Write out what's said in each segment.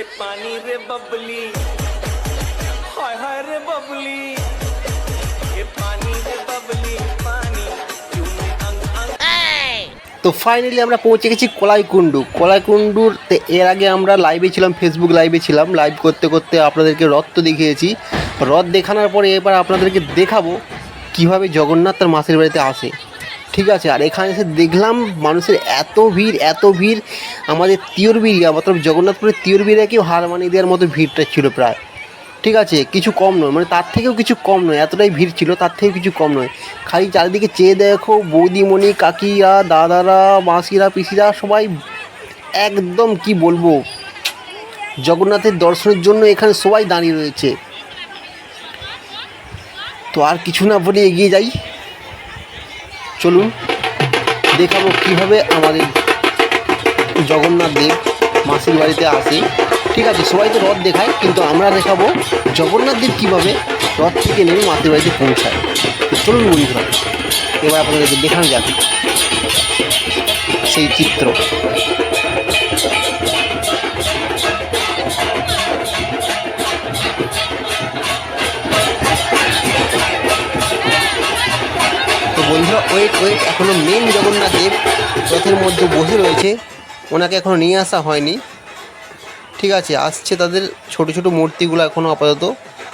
হে পানি রে বাবলি হয় হয় রে বাবলি হে পানি রে বাবলি পানি তো ফাইনালি আমরা পৌঁছে গেছি কলাইকুণ্ডু। কলাইকুণ্ডুর এর আগে আমরা লাইভে ছিলাম ফেসবুক লাইভে ছিলাম। লাইভ করতে করতে আপনাদেরকে রথ তো দেখিয়েছি। রথ দেখানোর পরে এবার আপনাদেরকে দেখাবো কীভাবে জগন্নাথ তার মাসির বাড়িতে আসে। ঠিক আছে, আর এখানে এসে দেখলাম মানুষের এত ভিড় এত ভিড়, আমাদের তিয়রবিরিয়া মতলব জগন্নাথপুরের তিয়রবিরিয়াকেও হার মানিয়ে দেওয়ার মতো ভিড়টা ছিল প্রায়। ঠিক আছে, কিছু কম নয় মানে তার থেকেও কিছু কম নয়, এতটাই ভিড় ছিল, তার থেকেও কিছু কম নয়। খালি চারিদিকে চেয়ে দেখো, বৌদিমণি, কাকিরা, দাদারা, মাসিরা, পিসিরা, সবাই একদম কি বলব, জগন্নাথের দর্শনের জন্য এখানে সবাই দাঁড়িয়ে রয়েছে। তো আর কিছু না বলে এগিয়ে যাই। চলুন দেখাবো কীভাবে আমাদের জগন্নাথ দেব মাসির বাড়িতে আসে। ঠিক আছে, সবাই তো রথ দেখায়, কিন্তু আমরা দেখাবো জগন্নাথ দেব কীভাবে রথ থেকে নেমে মাসির বাড়িতে পৌঁছায়। চলুন বন্ধুরা, এবার আপনাদেরকে দেখানো যাবে সেই চিত্র। বন্ধুরা ওয়েট ওয়েট এখনও মেন জগন্নাথ দেব রথের মধ্যে বসে রয়েছে। ওনাকে এখনও নিয়ে আসা হয়নি। ঠিক আছে, আসছে তাদের ছোট ছোট মূর্তিগুলো এখনও আপাতত।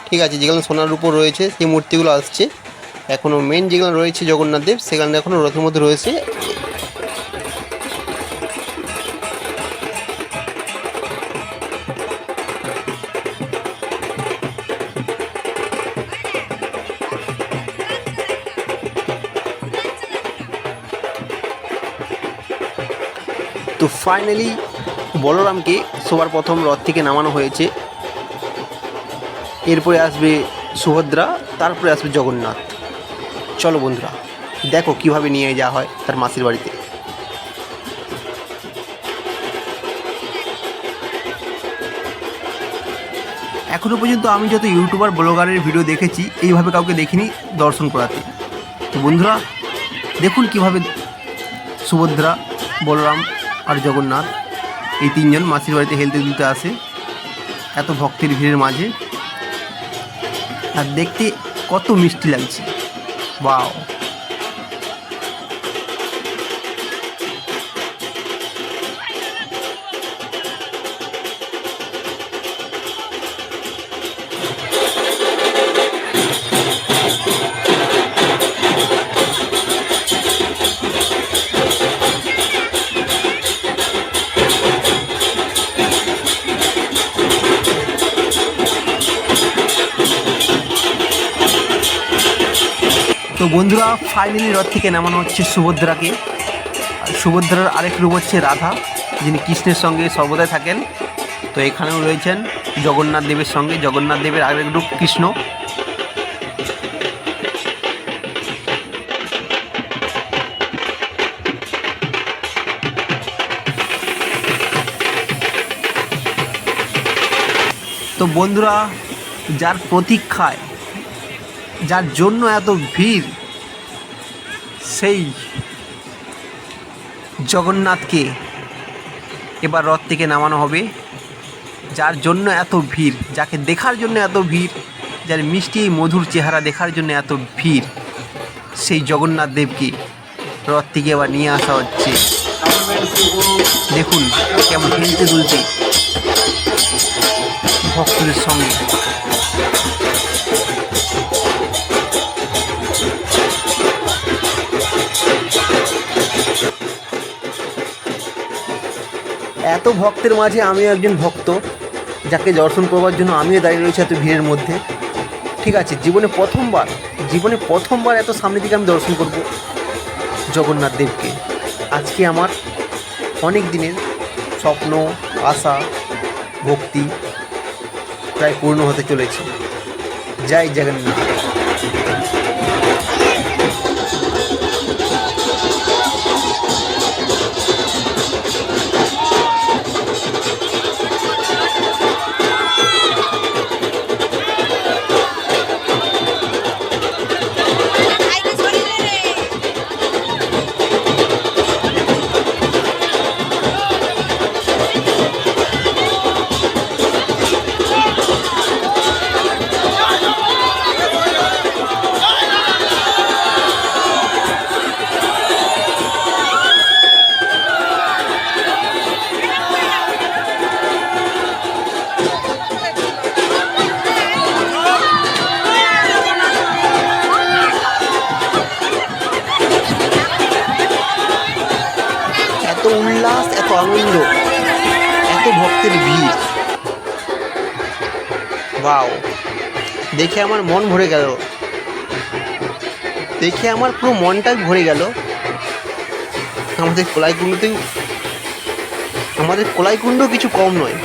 ঠিক আছে যেগুলো সোনার উপর রয়েছে, সেই মূর্তিগুলো আসছে। এখনও মেন যেগুলো রয়েছে জগন্নাথদেব সেখানে এখনও রথের মধ্যে রয়েছে। তো ফাইনালি বলরামকে সবার প্রথম রথ থেকে নামানো হয়েছে। এরপরে আসবে সুভদ্রা, তারপরে আসবে জগন্নাথ। চলো বন্ধুরা, দেখো কীভাবে নিয়ে যাওয়া হয় তার মাসির বাড়িতে। এখনও পর্যন্ত আমি যত ইউটিউবার, ব্লগারের ভিডিও দেখেছি, এইভাবে কাউকে দেখিনি দর্শন করাতে। তো বন্ধুরা, দেখুন কীভাবে সুভদ্রা, বলরাম আর জগন্নাথ, এই তিনজন মাসির বাড়িতে হেলতে দিতে আসে, এত ভক্তের ভিড়ের মাঝে। আর দেখতে কত মিষ্টি লাগছে। বাও বন্ধুরা ফাইনালি রথ থেকে নামানো হচ্ছে সুভদ্রাকে। সুভদ্রার আরেক রূপ হচ্ছে রাধা, যিনি কৃষ্ণের সঙ্গে সর্বদাই থাকেন। তো এখানেও রয়েছেন জগন্নাথ দেবের সঙ্গে। জগন্নাথ দেবের আরেক রূপ কৃষ্ণ। তো বন্ধুরা, যার প্রতীক্ষায় যার জন্য এত ভিড়, সেই জগন্নাথকে এবার রথ থেকে নামানো হবে। যার জন্য এত ভিড়, যাকে দেখার জন্য এত ভিড়, যার মিষ্টি মধুর চেহারা দেখার জন্য এত ভিড়, সেই জগন্নাথ দেবকে রথ থেকে এবার নিয়ে আসা হচ্ছে। দেখুন কেমন হেলতে দুলতে ভক্তদের সঙ্গে। এত ভক্তের মাঝে আমিও একজন ভক্ত, যাকে দর্শন করবার জন্য আমিও দাঁড়িয়ে রয়েছি এত ভিড়ের মধ্যে। ঠিক আছে, জীবনে প্রথমবার জীবনে প্রথমবার এত সামনে দিকে আমি দর্শন করব জগন্নাথ দেবকে। আজকে আমার অনেক দিনের স্বপ্ন, আশা, ভক্তি প্রায় পূর্ণ হতে চলেছে। জয় জগন্নাথ। আনন্দ। এত ভক্তের ভিড়। বাও দেখে আমার মন ভরে গেল। দেখে আমার পুরো মনটাই ভরে গেল। আমাদের কলাইকুণ্ডতেও আমাদের কলাইকুণ্ড কিছু কম নয়।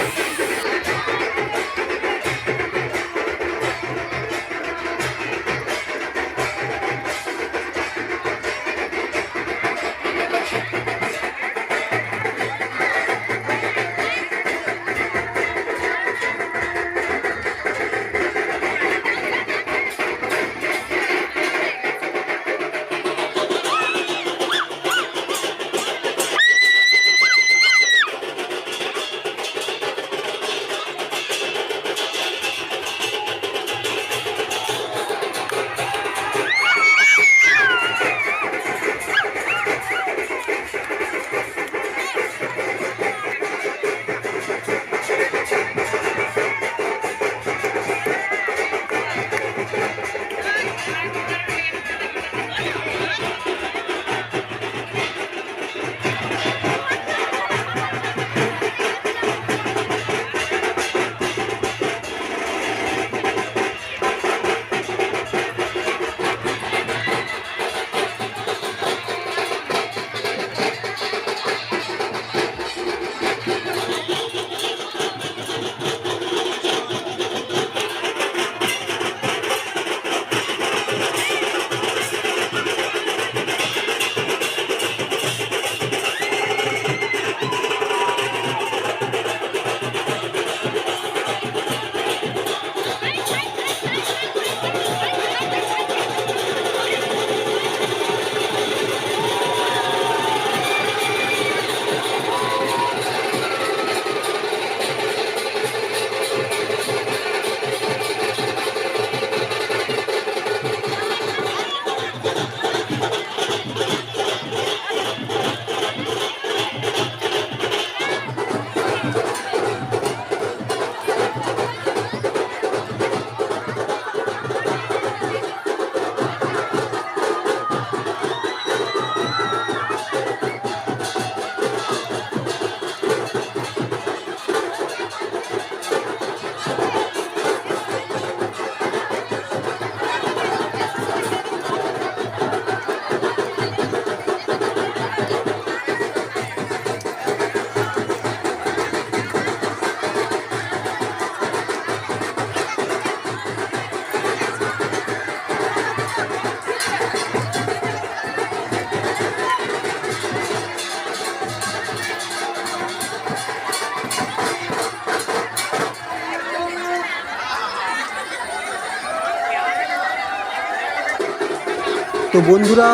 বন্ধুরা,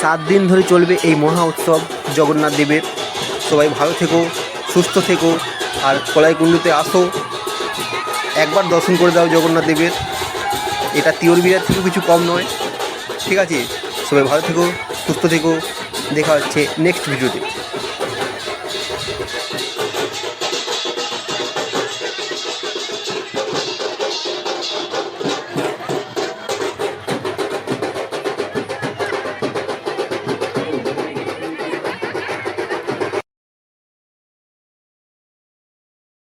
সাত দিন ধরে চলবে এই মহা উৎসব জগন্নাথ দেবের। সবাই ভালো থেকো, সুস্থ থেকো, আর কলাইকুণ্ডুতে আসো। একবার দর্শন করে দাও জগন্নাথ দেবের। এটা তিওর বিরাট থেকেও কিছু কম নয়। ঠিক আছে? সবাই ভালো থেকো, সুস্থ থেকো। দেখা হচ্ছে নেক্সট ভিডিওতে